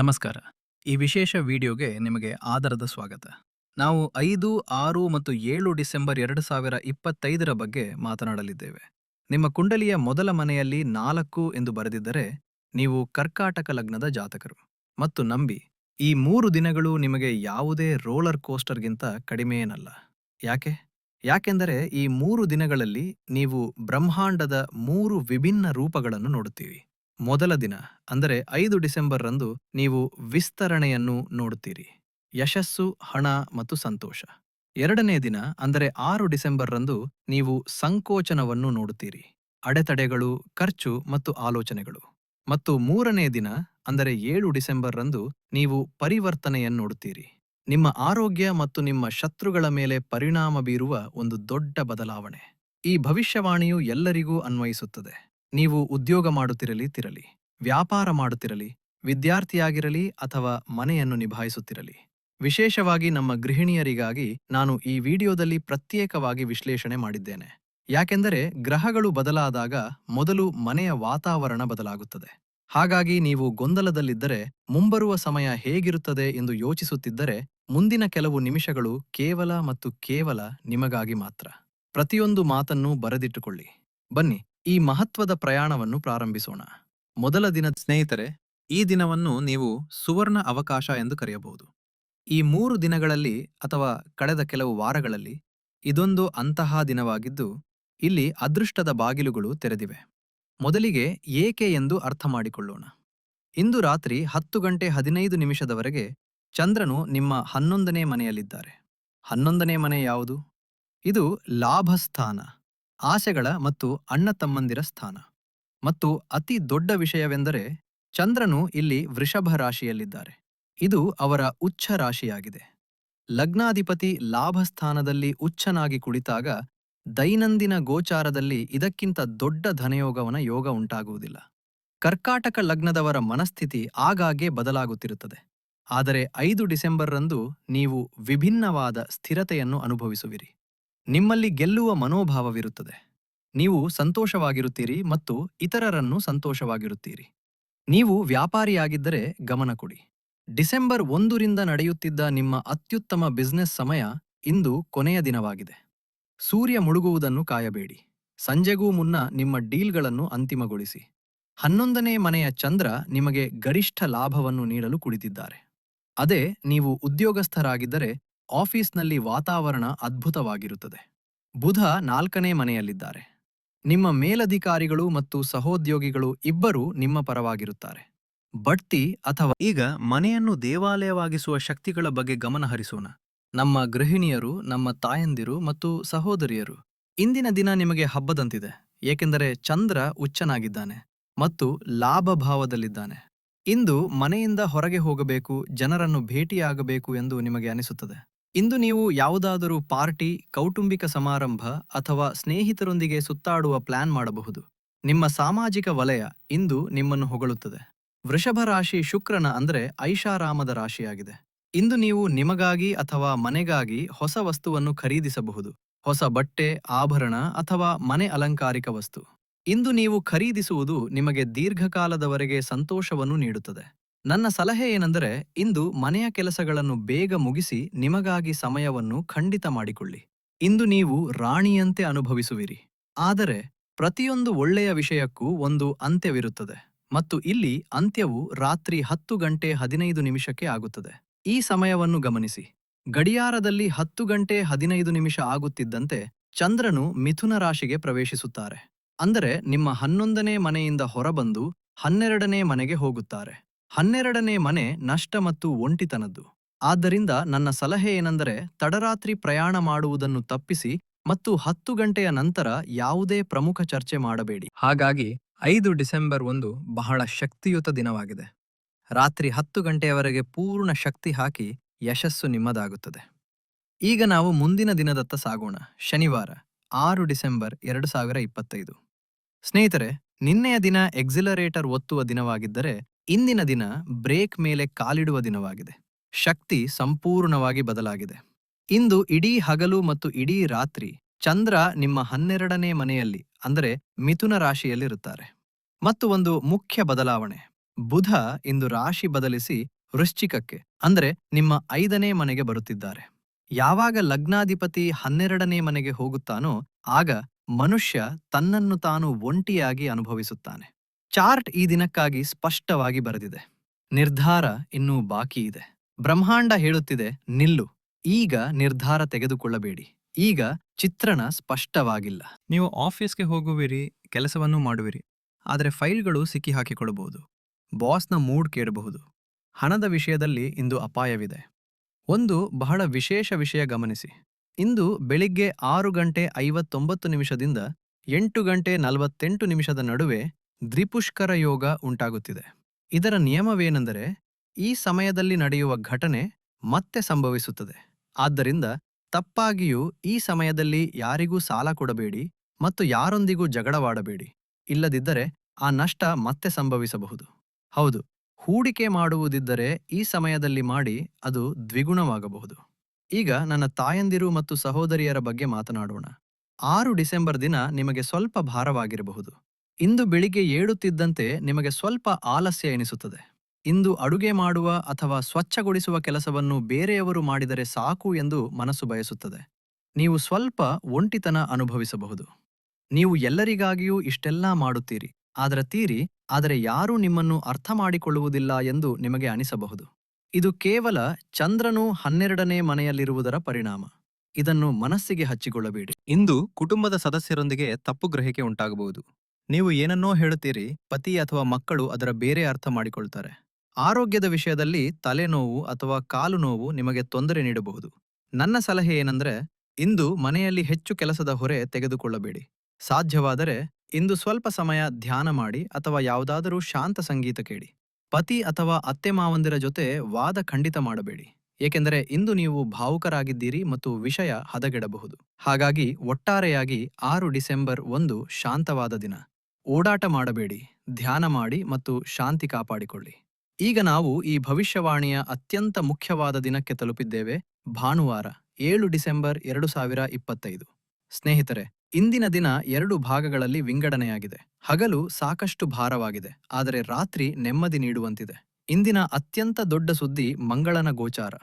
ನಮಸ್ಕಾರ. ಈ ವಿಶೇಷ ವಿಡಿಯೋಗೆ ನಿಮಗೆ ಆದರದ ಸ್ವಾಗತ. ನಾವು ಐದು, ಆರು ಮತ್ತು ಏಳು ಡಿಸೆಂಬರ್ ಎರಡು ಸಾವಿರ ಇಪ್ಪತ್ತೈದರ ಬಗ್ಗೆ ಮಾತನಾಡಲಿದ್ದೇವೆ. ನಿಮ್ಮ ಕುಂಡಲಿಯ ಮೊದಲ ಮನೆಯಲ್ಲಿ ನಾಲ್ಕು ಎಂದು ಬರೆದಿದ್ದರೆ ನೀವು ಕರ್ಕಾಟಕ ಲಗ್ನದ ಜಾತಕರು. ಮತ್ತು ನಂಬಿ, ಈ ಮೂರು ದಿನಗಳು ನಿಮಗೆ ಯಾವುದೇ ರೋಲರ್ ಕೋಸ್ಟರ್ಗಿಂತ ಕಡಿಮೆಯೇನಲ್ಲ. ಯಾಕೆ? ಯಾಕೆಂದರೆ ಈ ಮೂರು ದಿನಗಳಲ್ಲಿ ನೀವು ಬ್ರಹ್ಮಾಂಡದ ಮೂರು ವಿಭಿನ್ನ ರೂಪಗಳನ್ನು ನೋಡುತ್ತೀವಿ ಮೊದಲ ದಿನ, ಅಂದರೆ ಐದು ಡಿಸೆಂಬರ್ ರಂದು ನೀವು ವಿಸ್ತರಣೆಯನ್ನು ನೋಡುತ್ತೀರಿ. ಯಶಸ್ಸು, ಹಣ ಮತ್ತು ಸಂತೋಷ. ಎರಡನೇ ದಿನ, ಅಂದರೆ ಆರು ಡಿಸೆಂಬರ್ ರಂದು ನೀವು ಸಂಕೋಚನವನ್ನು ನೋಡುತ್ತೀರಿ. ಅಡೆತಡೆಗಳು, ಖರ್ಚು ಮತ್ತು ಆಲೋಚನೆಗಳು. ಮತ್ತು ಮೂರನೇ ದಿನ, ಅಂದರೆ ಏಳು ಡಿಸೆಂಬರ್ ರಂದು ನೀವು ಪರಿವರ್ತನೆಯನ್ನು ನೋಡುತ್ತೀರಿ. ನಿಮ್ಮ ಆರೋಗ್ಯ ಮತ್ತು ನಿಮ್ಮ ಶತ್ರುಗಳ ಮೇಲೆ ಪರಿಣಾಮ ಬೀರುವ ಒಂದು ದೊಡ್ಡ ಬದಲಾವಣೆ. ಈ ಭವಿಷ್ಯವಾಣಿಯು ಎಲ್ಲರಿಗೂ ಅನ್ವಯಿಸುತ್ತದೆ. ನೀವು ಉದ್ಯೋಗ ಮಾಡುತ್ತಿರಲಿ, ತಿರಲಿ. ವ್ಯಾಪಾರ ಮಾಡುತ್ತಿರಲಿ, ವಿದ್ಯಾರ್ಥಿಯಾಗಿರಲಿ ಅಥವಾ ಮನೆಯನ್ನು ನಿಭಾಯಿಸುತ್ತಿರಲಿ. ವಿಶೇಷವಾಗಿ ನಮ್ಮ ಗೃಹಿಣಿಯರಿಗಾಗಿ ನಾನು ಈ ವಿಡಿಯೋದಲ್ಲಿ ಪ್ರತ್ಯೇಕವಾಗಿ ವಿಶ್ಲೇಷಣೆ ಮಾಡಿದ್ದೇನೆ. ಯಾಕೆಂದರೆ ಗ್ರಹಗಳು ಬದಲಾದಾಗ ಮೊದಲು ಮನೆಯ ವಾತಾವರಣ ಬದಲಾಗುತ್ತದೆ. ಹಾಗಾಗಿ ನೀವು ಗೊಂದಲದಲ್ಲಿದ್ದರೆ, ಮುಂಬರುವ ಸಮಯ ಹೇಗಿರುತ್ತದೆ ಎಂದು ಯೋಚಿಸುತ್ತಿದ್ದರೆ, ಮುಂದಿನ ಕೆಲವು ನಿಮಿಷಗಳು ಕೇವಲ ಮತ್ತು ಕೇವಲ ನಿಮಗಾಗಿ ಮಾತ್ರ. ಪ್ರತಿಯೊಂದು ಮಾತನ್ನೂ ಬರೆದಿಟ್ಟುಕೊಳ್ಳಿ. ಬನ್ನಿ. ಈ ಮಹತ್ವದ ಪ್ರಯಾಣವನ್ನು ಪ್ರಾರಂಭಿಸೋಣ. ಮೊದಲ ದಿನ ಸ್ನೇಹಿತರೆ, ಈ ದಿನವನ್ನು ನೀವು ಸುವರ್ಣ ಅವಕಾಶ ಎಂದು ಕರೆಯಬಹುದು. ಈ ಮೂರು ದಿನಗಳಲ್ಲಿ ಅಥವಾ ಕಳೆದ ಕೆಲವು ವಾರಗಳಲ್ಲಿ ಇದೊಂದು ಅಂತಹ ದಿನವಾಗಿದ್ದು, ಇಲ್ಲಿ ಅದೃಷ್ಟದ ಬಾಗಿಲುಗಳು ತೆರೆದಿವೆ. ಮೊದಲಿಗೆ ಏಕೆ ಎಂದು ಅರ್ಥ ಮಾಡಿಕೊಳ್ಳೋಣ. ಇಂದು ರಾತ್ರಿ ಹತ್ತು ಗಂಟೆ ಹದಿನೈದು ನಿಮಿಷದವರೆಗೆ ಚಂದ್ರನು ನಿಮ್ಮ ಹನ್ನೊಂದನೇ ಮನೆಯಲ್ಲಿದ್ದಾರೆ. ಹನ್ನೊಂದನೇ ಮನೆ ಯಾವುದು? ಇದು ಲಾಭಸ್ಥಾನ. ಆಸೆಗಳ ಮತ್ತು ಅಣ್ಣ ತಮ್ಮಂದಿರ ಸ್ಥಾನ. ಮತ್ತು ಅತಿ ದೊಡ್ಡ ವಿಷಯವೆಂದರೆ ಚಂದ್ರನು ಇಲ್ಲಿ ವೃಷಭ ರಾಶಿಯಲ್ಲಿದ್ದಾರೆ. ಇದು ಅವರ ಉಚ್ಛ ರಾಶಿಯಾಗಿದೆ. ಲಗ್ನಾಧಿಪತಿ ಲಾಭಸ್ಥಾನದಲ್ಲಿ ಉಚ್ಚನಾಗಿ ಕುಳಿತಾಗ ದೈನಂದಿನ ಗೋಚಾರದಲ್ಲಿ ಇದಕ್ಕಿಂತ ದೊಡ್ಡ ಧನಯೋಗವನ ಯೋಗ ಉಂಟಾಗುವುದಿಲ್ಲ. ಕರ್ಕಾಟಕ ಲಗ್ನದವರ ಮನಸ್ಥಿತಿ ಆಗಾಗ್ಗೆ ಬದಲಾಗುತ್ತಿರುತ್ತದೆ. ಆದರೆ ಐದು ಡಿಸೆಂಬರ್ ರಂದು ನೀವು ವಿಭಿನ್ನವಾದ ಸ್ಥಿರತೆಯನ್ನು ಅನುಭವಿಸುವಿರಿ. ನಿಮ್ಮಲ್ಲಿ ಗೆಲ್ಲುವ ಮನೋಭಾವವಿರುತ್ತದೆ. ನೀವು ಸಂತೋಷವಾಗಿರುತ್ತೀರಿ ಮತ್ತು ಇತರರನ್ನು ಸಂತೋಷವಾಗಿರುತ್ತೀರಿ. ನೀವು ವ್ಯಾಪಾರಿಯಾಗಿದ್ದರೆ ಗಮನ ಕೊಡಿ. ಡಿಸೆಂಬರ್ ಒಂದರಿಂದ ನಡೆಯುತ್ತಿದ್ದ ನಿಮ್ಮ ಅತ್ಯುತ್ತಮ ಬಿಸ್ನೆಸ್ ಸಮಯ ಇಂದು ಕೊನೆಯ ದಿನವಾಗಿದೆ. ಸೂರ್ಯ ಮುಳುಗುವುದನ್ನು ಕಾಯಬೇಡಿ. ಸಂಜೆಗೂ ಮುನ್ನ ನಿಮ್ಮ ಡೀಲ್ಗಳನ್ನು ಅಂತಿಮಗೊಳಿಸಿ. ಹನ್ನೊಂದನೇ ಮನೆಯ ಚಂದ್ರ ನಿಮಗೆ ಗರಿಷ್ಠ ಲಾಭವನ್ನು ನೀಡಲು ಕುಳಿತಿದ್ದಾರೆ. ಅದೇ ನೀವು ಉದ್ಯೋಗಸ್ಥರಾಗಿದ್ದರೆ ಆಫೀಸ್ನಲ್ಲಿ ವಾತಾವರಣ ಅದ್ಭುತವಾಗಿರುತ್ತದೆ. ಬುಧ ನಾಲ್ಕನೇ ಮನೆಯಲ್ಲಿದ್ದಾರೆ. ನಿಮ್ಮ ಮೇಲಧಿಕಾರಿಗಳು ಮತ್ತು ಸಹೋದ್ಯೋಗಿಗಳು ಇಬ್ಬರೂ ನಿಮ್ಮ ಪರವಾಗಿರುತ್ತಾರೆ. ಬಡ್ತಿ ಅಥವಾ ಈಗ ಮನೆಯನ್ನು ದೇವಾಲಯವಾಗಿಸುವ ಶಕ್ತಿಗಳ ಬಗ್ಗೆ ಗಮನಹರಿಸೋಣ ನಮ್ಮ ಗೃಹಿಣಿಯರು, ನಮ್ಮ ತಾಯಂದಿರು ಮತ್ತು ಸಹೋದರಿಯರು, ಇಂದಿನ ದಿನ ನಿಮಗೆ ಹಬ್ಬದಂತಿದೆ, ಏಕೆಂದರೆ ಚಂದ್ರ ಉಚ್ಚನಾಗಿದ್ದಾನೆ ಮತ್ತು ಲಾಭಭಾವದಲ್ಲಿದ್ದಾನೆ. ಇಂದು ಮನೆಯಿಂದ ಹೊರಗೆ ಹೋಗಬೇಕು, ಜನರನ್ನು ಭೇಟಿಯಾಗಬೇಕು ಎಂದು ನಿಮಗೆ ಅನಿಸುತ್ತದೆ. ಇಂದು ನೀವು ಯಾವುದಾದರೂ ಪಾರ್ಟಿ, ಕೌಟುಂಬಿಕ ಸಮಾರಂಭ ಅಥವಾ ಸ್ನೇಹಿತರೊಂದಿಗೆ ಸುತ್ತಾಡುವ ಪ್ಲಾನ್ ಮಾಡಬಹುದು. ನಿಮ್ಮ ಸಾಮಾಜಿಕ ವಲಯ ಇಂದು ನಿಮ್ಮನ್ನು ಹೊಗಳುತ್ತದೆ. ವೃಷಭ ರಾಶಿ ಶುಕ್ರನ ಅಂದರೆ ಐಷಾರಾಮದ ರಾಶಿಯಾಗಿದೆ. ಇಂದು ನೀವು ನಿಮಗಾಗಿ ಅಥವಾ ಮನೆಗಾಗಿ ಹೊಸ ವಸ್ತುವನ್ನು ಖರೀದಿಸಬಹುದು. ಹೊಸ ಬಟ್ಟೆ, ಆಭರಣ ಅಥವಾ ಮನೆ ಅಲಂಕಾರಿಕ ವಸ್ತು. ಇಂದು ನೀವು ಖರೀದಿಸುವುದು ನಿಮಗೆ ದೀರ್ಘಕಾಲದವರೆಗೆ ಸಂತೋಷವನ್ನು ನೀಡುತ್ತದೆ. ನನ್ನ ಸಲಹೆ ಏನೆಂದರೆ ಇಂದು ಮನೆಯ ಕೆಲಸಗಳನ್ನು ಬೇಗ ಮುಗಿಸಿ ನಿಮಗಾಗಿ ಸಮಯವನ್ನು ಖಂಡಿತ ಮಾಡಿಕೊಳ್ಳಿ. ಇಂದು ನೀವು ರಾಣಿಯಂತೆ ಅನುಭವಿಸುವಿರಿ. ಆದರೆ ಪ್ರತಿಯೊಂದು ಒಳ್ಳೆಯ ವಿಷಯಕ್ಕೂ ಒಂದು ಅಂತ್ಯವಿರುತ್ತದೆ ಮತ್ತು ಇಲ್ಲಿ ಅಂತ್ಯವು ರಾತ್ರಿ ಹತ್ತು ಗಂಟೆ ಹದಿನೈದು ನಿಮಿಷಕ್ಕೆ ಆಗುತ್ತದೆ. ಈ ಸಮಯವನ್ನು ಗಮನಿಸಿ. ಗಡಿಯಾರದಲ್ಲಿ ಹತ್ತು ಗಂಟೆ ಹದಿನೈದು ನಿಮಿಷ ಆಗುತ್ತಿದ್ದಂತೆ ಚಂದ್ರನು ಮಿಥುನ ರಾಶಿಗೆ ಪ್ರವೇಶಿಸುತ್ತಾರೆ. ಅಂದರೆ ನಿಮ್ಮ ಹನ್ನೊಂದನೇ ಮನೆಯಿಂದ ಹೊರಬಂದು ಹನ್ನೆರಡನೇ ಮನೆಗೆ ಹೋಗುತ್ತಾರೆ. ಹನ್ನೆರಡನೇ ಮನೆ ನಷ್ಟ ಮತ್ತು ಒಂಟಿತನದ್ದು. ಆದ್ದರಿಂದ ನನ್ನ ಸಲಹೆ ಏನೆಂದರೆ ತಡರಾತ್ರಿ ಪ್ರಯಾಣ ಮಾಡುವುದನ್ನು ತಪ್ಪಿಸಿ ಮತ್ತು ಹತ್ತು ಗಂಟೆಯ ನಂತರ ಯಾವುದೇ ಪ್ರಮುಖ ಚರ್ಚೆ ಮಾಡಬೇಡಿ. ಹಾಗಾಗಿ ಐದು ಡಿಸೆಂಬರ್ ಒಂದು ಬಹಳ ಶಕ್ತಿಯುತ ದಿನವಾಗಿದೆ. ರಾತ್ರಿ ಹತ್ತು ಗಂಟೆಯವರೆಗೆ ಪೂರ್ಣ ಶಕ್ತಿ ಹಾಕಿ ಯಶಸ್ಸು ನಿಮ್ಮದಾಗುತ್ತದೆ. ಈಗ ನಾವು ಮುಂದಿನ ದಿನದತ್ತ ಸಾಗೋಣ. ಶನಿವಾರ, ಆರು ಡಿಸೆಂಬರ್ ಎರಡು ಸಾವಿರ ಇಪ್ಪತ್ತೈದು. ಸ್ನೇಹಿತರೆ, ನಿನ್ನೆಯ ದಿನ ಎಕ್ಸಿಲರೇಟರ್ ಒತ್ತುವ ದಿನವಾಗಿದ್ದರೆ ಇಂದಿನ ದಿನ ಬ್ರೇಕ್ ಮೇಲೆ ಕಾಲಿಡುವ ದಿನವಾಗಿದೆ. ಶಕ್ತಿ ಸಂಪೂರ್ಣವಾಗಿ ಬದಲಾಗಿದೆ. ಇಂದು ಇಡೀ ಹಗಲು ಮತ್ತು ಇಡೀ ರಾತ್ರಿ ಚಂದ್ರ ನಿಮ್ಮ ಹನ್ನೆರಡನೇ ಮನೆಯಲ್ಲಿ, ಅಂದರೆ ಮಿಥುನ ರಾಶಿಯಲ್ಲಿರುತ್ತಾರೆ. ಮತ್ತು ಒಂದು ಮುಖ್ಯ ಬದಲಾವಣೆ, ಬುಧ ಇಂದು ರಾಶಿ ಬದಲಿಸಿ ವೃಶ್ಚಿಕಕ್ಕೆ, ಅಂದರೆ ನಿಮ್ಮ ಐದನೇ ಮನೆಗೆ ಬರುತ್ತಿದ್ದಾರೆ. ಯಾವಾಗ ಲಗ್ನಾಧಿಪತಿ ಹನ್ನೆರಡನೇ ಮನೆಗೆ ಹೋಗುತ್ತಾನೋ, ಆಗ ಮನುಷ್ಯ ತನ್ನನ್ನು ತಾನು ಒಂಟಿಯಾಗಿ ಅನುಭವಿಸುತ್ತಾನೆ. ಚಾರ್ಟ್ ಈ ದಿನಕ್ಕಾಗಿ ಸ್ಪಷ್ಟವಾಗಿ ಬರೆದಿದೆ. ನಿರ್ಧಾರ ಇನ್ನೂ ಬಾಕಿ ಇದೆ. ಬ್ರಹ್ಮಾಂಡ ಹೇಳುತ್ತಿದೆ, ನಿಲ್ಲು. ಈಗ ನಿರ್ಧಾರ ತೆಗೆದುಕೊಳ್ಳಬೇಡಿ. ಈಗ ಚಿತ್ರಣ ಸ್ಪಷ್ಟವಾಗಿಲ್ಲ. ನೀವು ಆಫೀಸ್ಗೆ ಹೋಗುವಿರಿ, ಕೆಲಸವನ್ನು ಮಾಡುವಿರಿ, ಆದರೆ ಫೈಲ್ಗಳು ಸಿಕ್ಕಿ ಹಾಕಿಕೊಳ್ಳಬಹುದು. ಬಾಸ್ನ ಮೂಡ್ ಕೇಳಬಹುದು. ಹಣದ ವಿಷಯದಲ್ಲಿ ಇಂದು ಅಪಾಯವಿದೆ. ಒಂದು ಬಹಳ ವಿಶೇಷ ವಿಷಯ ಗಮನಿಸಿ. ಇಂದು ಬೆಳಿಗ್ಗೆ ಆರು ಗಂಟೆ ಐವತ್ತೊಂಬತ್ತು ನಿಮಿಷದಿಂದ ಎಂಟು ಗಂಟೆ ನಲವತ್ತೆಂಟು ನಿಮಿಷದ ನಡುವೆ ದ್ರಿಪುಷ್ಕರ ಯೋಗ ಉಂಟಾಗುತ್ತಿದೆ. ಇದರ ನಿಯಮವೇನೆಂದರೆ ಈ ಸಮಯದಲ್ಲಿ ನಡೆಯುವ ಘಟನೆ ಮತ್ತೆ ಸಂಭವಿಸುತ್ತದೆ. ಆದ್ದರಿಂದ ತಪ್ಪಾಗಿಯೂ ಈ ಸಮಯದಲ್ಲಿ ಯಾರಿಗೂ ಸಾಲ ಕೊಡಬೇಡಿ ಮತ್ತು ಯಾರೊಂದಿಗೂ ಜಗಳವಾಡಬೇಡಿ. ಇಲ್ಲದಿದ್ದರೆ ಆ ನಷ್ಟ ಮತ್ತೆ ಸಂಭವಿಸಬಹುದು. ಹೌದು, ಹೂಡಿಕೆ ಮಾಡುವುದಿದ್ದರೆ ಈ ಸಮಯದಲ್ಲಿ ಮಾಡಿ ಅದು ದ್ವಿಗುಣವಾಗಬಹುದು. ಈಗ ನನ್ನ ತಾಯಂದಿರು ಮತ್ತು ಸಹೋದರಿಯರ ಬಗ್ಗೆ ಮಾತನಾಡೋಣ. ಆರು ಡಿಸೆಂಬರ್ ದಿನ ನಿಮಗೆ ಸ್ವಲ್ಪ ಭಾರವಾಗಿರಬಹುದು. ಇಂದು ಬೆಳಿಗ್ಗೆ ಏಳುತ್ತಿದ್ದಂತೆ ನಿಮಗೆ ಸ್ವಲ್ಪ ಆಲಸ್ಯ ಎನಿಸುತ್ತದೆ. ಇಂದು ಅಡುಗೆ ಮಾಡುವ ಅಥವಾ ಸ್ವಚ್ಛಗೊಳಿಸುವ ಕೆಲಸವನ್ನು ಬೇರೆಯವರು ಮಾಡಿದರೆ ಸಾಕು ಎಂದು ಮನಸ್ಸು ಬಯಸುತ್ತದೆ. ನೀವು ಸ್ವಲ್ಪ ಒಂಟಿತನ ಅನುಭವಿಸಬಹುದು. ನೀವು ಎಲ್ಲರಿಗಾಗಿಯೂ ಇಷ್ಟೆಲ್ಲಾ ಮಾಡುತ್ತೀರಿ. ಆದರೆ ತೀರಿ, ಆದರೆ ಯಾರೂ ನಿಮ್ಮನ್ನು ಅರ್ಥ ಮಾಡಿಕೊಳ್ಳುವುದಿಲ್ಲ ಎಂದು ನಿಮಗೆ ಅನಿಸಬಹುದು. ಇದು ಕೇವಲ ಚಂದ್ರನು ಹನ್ನೆರಡನೇ ಮನೆಯಲ್ಲಿರುವುದರ ಪರಿಣಾಮ. ಇದನ್ನು ಮನಸ್ಸಿಗೆ ಹಚ್ಚಿಕೊಳ್ಳಬೇಡಿ. ಇಂದು ಕುಟುಂಬದ ಸದಸ್ಯರೊಂದಿಗೆ ತಪ್ಪು ಗ್ರಹಿಕೆ ಉಂಟಾಗಬಹುದು. ನೀವು ಏನನ್ನೋ ಹೇಳುತ್ತೀರಿ, ಪತಿ ಅಥವಾ ಮಕ್ಕಳು ಅದರ ಬೇರೆ ಅರ್ಥ ಮಾಡಿಕೊಳ್ತಾರೆ. ಆರೋಗ್ಯದ ವಿಷಯದಲ್ಲಿ ತಲೆನೋವು ಅಥವಾ ಕಾಲು ನೋವು ನಿಮಗೆ ತೊಂದರೆ ನೀಡಬಹುದು. ನನ್ನ ಸಲಹೆ ಏನಂದ್ರೆ, ಇಂದು ಮನೆಯಲ್ಲಿ ಹೆಚ್ಚು ಕೆಲಸದ ಹೊರೆ ತೆಗೆದುಕೊಳ್ಳಬೇಡಿ. ಸಾಧ್ಯವಾದರೆ, ಇಂದು ಸ್ವಲ್ಪ ಸಮಯ ಧ್ಯಾನ ಮಾಡಿ ಅಥವಾ ಯಾವುದಾದರೂ ಶಾಂತ ಸಂಗೀತ ಕೇಳಿ. ಪತಿ ಅಥವಾ ಅತ್ತೆ ಮಾವಂದಿರ ಜೊತೆ ವಾದ ಖಂಡಿತ ಮಾಡಬೇಡಿ. ಏಕೆಂದರೆ, ಇಂದು ನೀವು ಭಾವುಕರಾಗಿದ್ದೀರಿ ಮತ್ತು ವಿಷಯ ಹದಗೆಡಬಹುದು. ಹಾಗಾಗಿ, ಒಟ್ಟಾರೆಯಾಗಿ ಆರು ಡಿಸೆಂಬರ್ ಒಂದು ಶಾಂತವಾದ ದಿನ. ಓಡಾಟ ಮಾಡಬೇಡಿ, ಧ್ಯಾನ ಮಾಡಿ ಮತ್ತು ಶಾಂತಿ ಕಾಪಾಡಿಕೊಳ್ಳಿ. ಈಗ ನಾವು ಈ ಭವಿಷ್ಯವಾಣಿಯ ಅತ್ಯಂತ ಮುಖ್ಯವಾದ ದಿನಕ್ಕೆ ತಲುಪಿದ್ದೇವೆ, ಭಾನುವಾರ, ಏಳು ಡಿಸೆಂಬರ್ ಎರಡು ಸಾವಿರ ಇಪ್ಪತ್ತೈದು. ಸ್ನೇಹಿತರೆ, ಇಂದಿನ ದಿನ ಎರಡು ಭಾಗಗಳಲ್ಲಿ ವಿಂಗಡಣೆಯಾಗಿದೆ ಹಗಲು ಸಾಕಷ್ಟು ಭಾರವಾಗಿದೆ, ಆದರೆ ರಾತ್ರಿ ನೆಮ್ಮದಿ ನೀಡುವಂತಿದೆ. ಇಂದಿನ ಅತ್ಯಂತ ದೊಡ್ಡ ಸುದ್ದಿ ಮಂಗಳನ ಗೋಚಾರ.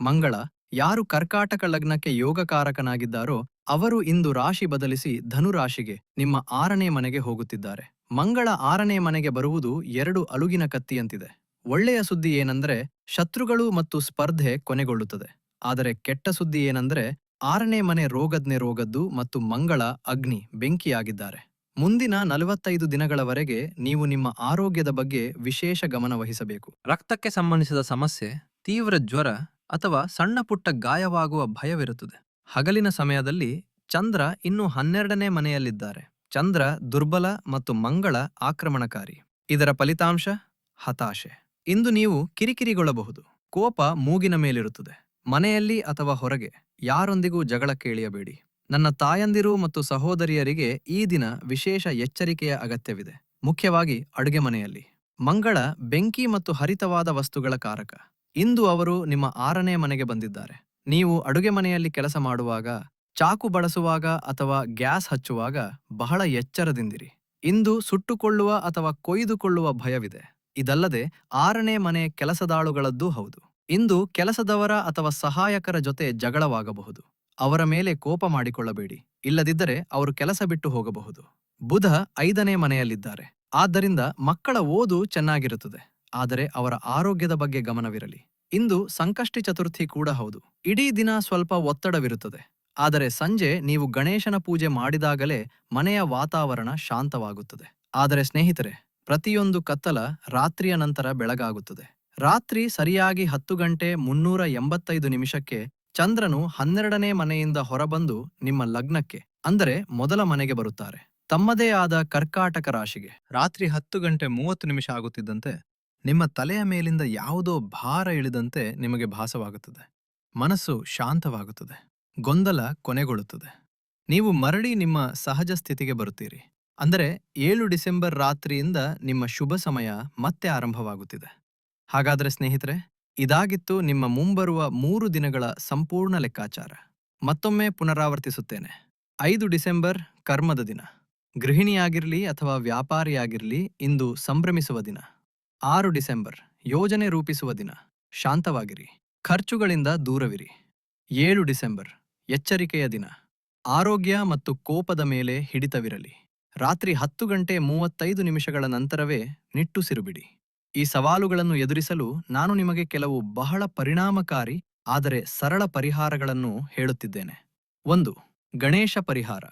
ಮಂಗಳ ಯಾರು ಕರ್ಕಾಟಕ ಲಗ್ನಕ್ಕೆ ಯೋಗಕಾರಕನಾಗಿದ್ದಾರೋ ಅವರು ಇಂದು ರಾಶಿ ಬದಲಿಸಿ ಧನುರಾಶಿಗೆ ನಿಮ್ಮ ಆರನೇ ಮನೆಗೆ ಹೋಗುತ್ತಿದ್ದಾರೆ. ಮಂಗಳ ಆರನೇ ಮನೆಗೆ ಬರುವುದು ಎರಡು ಅಲುಗಿನ ಕತ್ತಿಯಂತಿದೆ. ಒಳ್ಳೆಯ ಸುದ್ದಿ ಏನಂದ್ರೆ ಶತ್ರುಗಳು ಮತ್ತು ಸ್ಪರ್ಧೆ ಕೊನೆಗೊಳ್ಳುತ್ತದೆ. ಆದರೆ ಕೆಟ್ಟ ಸುದ್ದಿ ಏನಂದ್ರೆ ಆರನೇ ಮನೆ ರೋಗಜ್ಞೆ ರೋಗದ್ದು ಮತ್ತು ಮಂಗಳ ಅಗ್ನಿ ಬೆಂಕಿಯಾಗಿದ್ದಾರೆ. ಮುಂದಿನ ನಲವತ್ತೈದು ದಿನಗಳವರೆಗೆ ನೀವು ನಿಮ್ಮ ಆರೋಗ್ಯದ ಬಗ್ಗೆ ವಿಶೇಷ ಗಮನವಹಿಸಬೇಕು. ರಕ್ತಕ್ಕೆ ಸಂಬಂಧಿಸಿದ ಸಮಸ್ಯೆ, ತೀವ್ರ ಜ್ವರ ಅಥವಾ ಸಣ್ಣ ಪುಟ್ಟ ಗಾಯವಾಗುವ ಭಯವಿರುತ್ತದೆ. ಹಗಲಿನ ಸಮಯದಲ್ಲಿ ಚಂದ್ರ ಇನ್ನು ಹನ್ನೆರಡನೇ ಮನೆಯಲ್ಲಿದ್ದಾರೆ. ಚಂದ್ರ ದುರ್ಬಲ ಮತ್ತು ಮಂಗಳ ಆಕ್ರಮಣಕಾರಿ. ಇದರ ಫಲಿತಾಂಶ? ಹತಾಶೆ. ಇಂದು ನೀವು ಕಿರಿಕಿರಿಗೊಳ್ಳಬಹುದು. ಕೋಪ ಮೂಗಿನ ಮೇಲಿರುತ್ತದೆ. ಮನೆಯಲ್ಲಿ ಅಥವಾ ಹೊರಗೆ ಯಾರೊಂದಿಗೂ ಜಗಳಕ್ಕೆ ಕೇಳಿಯಬೇಡಿ. ನನ್ನ ತಾಯಂದಿರು ಮತ್ತು ಸಹೋದರಿಯರಿಗೆ ಈ ದಿನ ವಿಶೇಷ ಎಚ್ಚರಿಕೆಯ ಅಗತ್ಯವಿದೆ. ಮುಖ್ಯವಾಗಿ ಅಡುಗೆ ಮನೆಯಲ್ಲಿ. ಮಂಗಳ ಬೆಂಕಿ ಮತ್ತು ಹರಿತವಾದ ವಸ್ತುಗಳ ಕಾರಕ. ಇಂದು ಅವರು ನಿಮ್ಮ ಆರನೇ ಮನೆಗೆ ಬಂದಿದ್ದಾರೆ. ನೀವು ಅಡುಗೆ ಮನೆಯಲ್ಲಿ ಕೆಲಸ ಮಾಡುವಾಗ, ಚಾಕು ಬಳಸುವಾಗ ಅಥವಾ ಗ್ಯಾಸ್ ಹಚ್ಚುವಾಗ ಬಹಳ ಎಚ್ಚರದಿಂದಿರಿ. ಇಂದು ಸುಟ್ಟುಕೊಳ್ಳುವ ಅಥವಾ ಕೊಯ್ದುಕೊಳ್ಳುವ ಭಯವಿದೆ. ಇದಲ್ಲದೆ ಆರನೇ ಮನೆ ಕೆಲಸದಾಳುಗಳದ್ದೂ ಹೌದು. ಇಂದು ಕೆಲಸದವರ ಅಥವಾ ಸಹಾಯಕರ ಜೊತೆ ಜಗಳವಾಗಬಹುದು. ಅವರ ಮೇಲೆ ಕೋಪ ಮಾಡಿಕೊಳ್ಳಬೇಡಿ. ಇಲ್ಲದಿದ್ದರೆ ಅವರು ಕೆಲಸ ಬಿಟ್ಟು ಹೋಗಬಹುದು. ಬುಧ ಐದನೇ ಮನೆಯಲ್ಲಿದ್ದಾರೆ. ಆದ್ದರಿಂದ ಮಕ್ಕಳ ಓದು ಚೆನ್ನಾಗಿರುತ್ತದೆ. ಆದರೆ ಅವರ ಆರೋಗ್ಯದ ಬಗ್ಗೆ ಗಮನವಿರಲಿ. ಇಂದು ಸಂಕಷ್ಟಿ ಚತುರ್ಥಿ ಕೂಡ ಹೌದು. ಇಡೀ ದಿನ ಸ್ವಲ್ಪ ಒತ್ತಡವಿರುತ್ತದೆ. ಆದರೆ ಸಂಜೆ ನೀವು ಗಣೇಶನ ಪೂಜೆ ಮಾಡಿದಾಗಲೇ ಮನೆಯ ವಾತಾವರಣ ಶಾಂತವಾಗುತ್ತದೆ. ಆದರೆ ಸ್ನೇಹಿತರೆ, ಪ್ರತಿಯೊಂದು ಕತ್ತಲ ರಾತ್ರಿಯ ನಂತರ ಬೆಳಗಾಗುತ್ತದೆ. ರಾತ್ರಿ ಸರಿಯಾಗಿ ಹತ್ತು ಗಂಟೆ ಮುನ್ನೂರ ಎಂಬತ್ತೈದು ನಿಮಿಷಕ್ಕೆ ಚಂದ್ರನು ಹನ್ನೆರಡನೇ ಮನೆಯಿಂದ ಹೊರಬಂದು ನಿಮ್ಮ ಲಗ್ನಕ್ಕೆ, ಅಂದರೆ ಮೊದಲ ಮನೆಗೆ ಬರುತ್ತಾರೆ. ತಮ್ಮದೇ ಆದ ಕರ್ಕಾಟಕ ರಾಶಿಗೆ. ರಾತ್ರಿ ಹತ್ತು ಗಂಟೆ ಮೂವತ್ತು ನಿಮಿಷ ಆಗುತ್ತಿದ್ದಂತೆ ನಿಮ್ಮ ತಲೆಯ ಮೇಲಿಂದ ಯಾವುದೋ ಭಾರ ಇಳಿದಂತೆ ನಿಮಗೆ ಭಾಸವಾಗುತ್ತದೆ. ಮನಸ್ಸು ಶಾಂತವಾಗುತ್ತದೆ. ಗೊಂದಲ ಕೊನೆಗೊಳ್ಳುತ್ತದೆ. ನೀವು ಮರಳಿ ನಿಮ್ಮ ಸಹಜ ಸ್ಥಿತಿಗೆ ಬರುತ್ತೀರಿ. ಅಂದರೆ ಏಳು ಡಿಸೆಂಬರ್ ರಾತ್ರಿಯಿಂದ ನಿಮ್ಮ ಶುಭ ಸಮಯ ಮತ್ತೆ ಆರಂಭವಾಗುತ್ತಿದೆ. ಹಾಗಾದರೆ ಸ್ನೇಹಿತರೆ, ಇದಾಗಿತ್ತು ನಿಮ್ಮ ಮುಂಬರುವ ಮೂರು ದಿನಗಳ ಸಂಪೂರ್ಣ ಲೆಕ್ಕಾಚಾರ. ಮತ್ತೊಮ್ಮೆ ಪುನರಾವರ್ತಿಸುತ್ತೇನೆ. ಐದು ಡಿಸೆಂಬರ್ ಕರ್ಮದ ದಿನ. ಗೃಹಿಣಿಯಾಗಿರಲಿ ಅಥವಾ ವ್ಯಾಪಾರಿಯಾಗಿರಲಿ ಇಂದು ಸಂಭ್ರಮಿಸುವ ದಿನ. ಆರು ಡಿಸೆಂಬರ್, ಯೋಜನೆ ರೂಪಿಸುವ ದಿನ. ಶಾಂತವಾಗಿರಿ. ಖರ್ಚುಗಳಿಂದ ದೂರವಿರಿ. ಏಳು ಡಿಸೆಂಬರ್, ಎಚ್ಚರಿಕೆಯ ದಿನ. ಆರೋಗ್ಯ ಮತ್ತು ಕೋಪದ ಮೇಲೆ ಹಿಡಿತವಿರಲಿ. ರಾತ್ರಿ ಹತ್ತು ಗಂಟೆ ಮೂವತ್ತೈದು ನಿಮಿಷಗಳ ನಂತರವೇ ನಿಟ್ಟುಸಿರುಬಿಡಿ ಈ ಸವಾಲುಗಳನ್ನು ಎದುರಿಸಲು ನಾನು ನಿಮಗೆ ಕೆಲವು ಬಹಳ ಪರಿಣಾಮಕಾರಿ, ಆದರೆ ಸರಳ ಪರಿಹಾರಗಳನ್ನು ಹೇಳುತ್ತಿದ್ದೇನೆ. ಒಂದು, ಗಣೇಶ ಪರಿಹಾರ.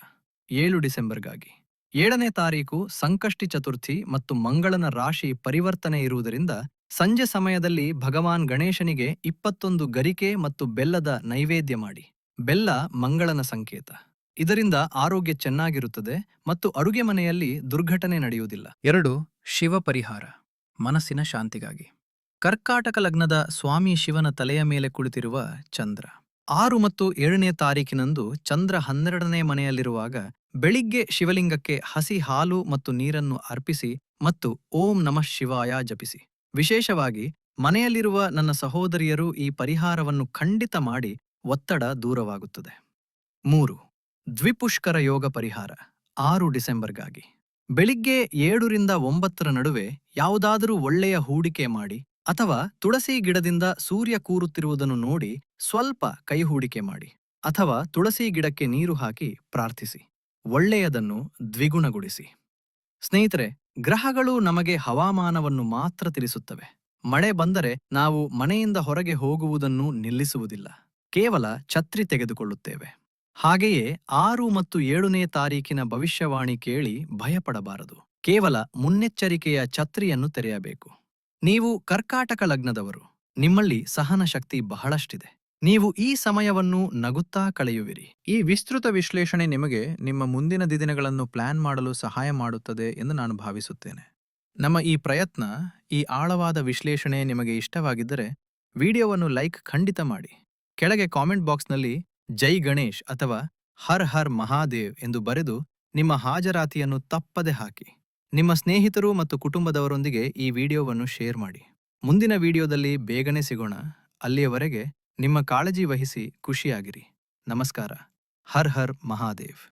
ಏಳು ಡಿಸೆಂಬರ್ಗಾಗಿ. ಏಳನೇ ತಾರೀಕು ಸಂಕಷ್ಟಿ ಚತುರ್ಥಿ ಮತ್ತು ಮಂಗಳನ ರಾಶಿ ಪರಿವರ್ತನೆ ಇರುವುದರಿಂದ ಸಂಜೆ ಸಮಯದಲ್ಲಿ ಭಗವಾನ್ ಗಣೇಶನಿಗೆ ಇಪ್ಪತ್ತೊಂದು ಗರಿಕೆ ಮತ್ತು ಬೆಲ್ಲದ ನೈವೇದ್ಯ ಮಾಡಿ. ಬೆಲ್ಲ ಮಂಗಳನ ಸಂಕೇತ. ಇದರಿಂದ ಆರೋಗ್ಯ ಚೆನ್ನಾಗಿರುತ್ತದೆ ಮತ್ತು ಅಡುಗೆ ಮನೆಯಲ್ಲಿ ದುರ್ಘಟನೆ ನಡೆಯುವುದಿಲ್ಲ. ಎರಡು, ಶಿವ ಪರಿಹಾರ. ಮನಸ್ಸಿನ ಶಾಂತಿಗಾಗಿ. ಕರ್ಕಾಟಕ ಲಗ್ನದ ಸ್ವಾಮಿ ಶಿವನ ತಲೆಯ ಮೇಲೆ ಕುಳಿತಿರುವ ಚಂದ್ರ. ಆರು ಮತ್ತು ಏಳನೇ ತಾರೀಕಿನಂದು ಚಂದ್ರ ಹನ್ನೆರಡನೇ ಮನೆಯಲ್ಲಿರುವಾಗ ಬೆಳಿಗ್ಗೆ ಶಿವಲಿಂಗಕ್ಕೆ ಹಸಿ ಹಾಲು ಮತ್ತು ನೀರನ್ನು ಅರ್ಪಿಸಿ ಮತ್ತು ಓಂ ನಮಃ ಶಿವಾಯ ಜಪಿಸಿ. ವಿಶೇಷವಾಗಿ ಮನೆಯಲ್ಲಿರುವ ನನ್ನ ಸಹೋದರಿಯರು ಈ ಪರಿಹಾರವನ್ನು ಖಂಡಿತ ಮಾಡಿ ಒತ್ತಡ ದೂರವಾಗುತ್ತದೆ. ಮೂರು, ದ್ವಿಪುಷ್ಕರ ಯೋಗ ಪರಿಹಾರ, ಆರು ಡಿಸೆಂಬರ್ಗಾಗಿ. ಬೆಳಿಗ್ಗೆ ಏಳರಿಂದ ಒಂಬತ್ತರ ನಡುವೆ ಯಾವುದಾದರೂ ಒಳ್ಳೆಯ ಹೂಡಿಕೆ ಮಾಡಿ ಅಥವಾ ತುಳಸಿ ಗಿಡದಿಂದ ಸೂರ್ಯ ಕೂರುತ್ತಿರುವುದನ್ನು ನೋಡಿ ಸ್ವಲ್ಪ ಕೈಹೂಡಿಕೆ ಮಾಡಿ ಅಥವಾ ತುಳಸಿ ಗಿಡಕ್ಕೆ ನೀರು ಹಾಕಿ ಪ್ರಾರ್ಥಿಸಿ. ಒಳ್ಳೆಯದನ್ನು ದ್ವಿಗುಣಗೊಳಿಸಿ. ಸ್ನೇಹಿತರೆ, ಗ್ರಹಗಳು ನಮಗೆ ಹವಾಮಾನವನ್ನು ಮಾತ್ರ ತಿಳಿಸುತ್ತವೆ. ಮಳೆ ಬಂದರೆ ನಾವು ಮನೆಯಿಂದ ಹೊರಗೆ ಹೋಗುವುದನ್ನು ನಿಲ್ಲಿಸುವುದಿಲ್ಲ. ಕೇವಲ ಛತ್ರಿ ತೆಗೆದುಕೊಳ್ಳುತ್ತೇವೆ. ಹಾಗೆಯೇ ಆರು ಮತ್ತು ಏಳನೇ ತಾರೀಕಿನ ಭವಿಷ್ಯವಾಣಿ ಕೇಳಿ ಭಯಪಡಬಾರದು. ಕೇವಲ ಮುನ್ನೆಚ್ಚರಿಕೆಯ ಛತ್ರಿಯನ್ನು ತೆರೆಯಬೇಕು. ನೀವು ಕರ್ಕಾಟಕ ಲಗ್ನದವರು, ನಿಮ್ಮಲ್ಲಿ ಸಹನ ಶಕ್ತಿ ಬಹಳಷ್ಟಿದೆ. ನೀವು ಈ ಸಮಯವನ್ನು ನಗುತ್ತಾ ಕಳೆಯುವಿರಿ. ಈ ವಿಸ್ತೃತ ವಿಶ್ಲೇಷಣೆ ನಿಮಗೆ ನಿಮ್ಮ ಮುಂದಿನ ದಿನಗಳನ್ನು ಪ್ಲಾನ್ ಮಾಡಲು ಸಹಾಯ ಮಾಡುತ್ತದೆ ಎಂದು ನಾನು ಭಾವಿಸುತ್ತೇನೆ. ನಮ್ಮ ಈ ಪ್ರಯತ್ನ, ಈ ಆಳವಾದ ವಿಶ್ಲೇಷಣೆ ನಿಮಗೆ ಇಷ್ಟವಾಗಿದ್ದರೆ, ವಿಡಿಯೋವನ್ನು ಲೈಕ್ ಖಂಡಿತ ಮಾಡಿ. ಕೆಳಗೆ ಕಾಮೆಂಟ್ ಬಾಕ್ಸ್ನಲ್ಲಿ ಜೈ ಗಣೇಶ್ ಅಥವಾ ಹರ್ ಹರ್ ಮಹಾದೇವ್ ಎಂದು ಬರೆದು ನಿಮ್ಮ ಹಾಜರಾತಿಯನ್ನು ತಪ್ಪದೆ ಹಾಕಿ. ನಿಮ್ಮ ಸ್ನೇಹಿತರು ಮತ್ತು ಕುಟುಂಬದವರೊಂದಿಗೆ ಈ ವಿಡಿಯೋವನ್ನು ಶೇರ್ ಮಾಡಿ. ಮುಂದಿನ ವಿಡಿಯೋದಲ್ಲಿ ಬೇಗನೆ ಸಿಗೋಣ. ಅಲ್ಲಿಯವರೆಗೆ ನಿಮ್ಮ ಕಾಳಜಿ ವಹಿಸಿ ಖುಷಿಯಾಗಿರಿ. ನಮಸ್ಕಾರ. ಹರ್ ಹರ್ ಮಹಾದೇವ್.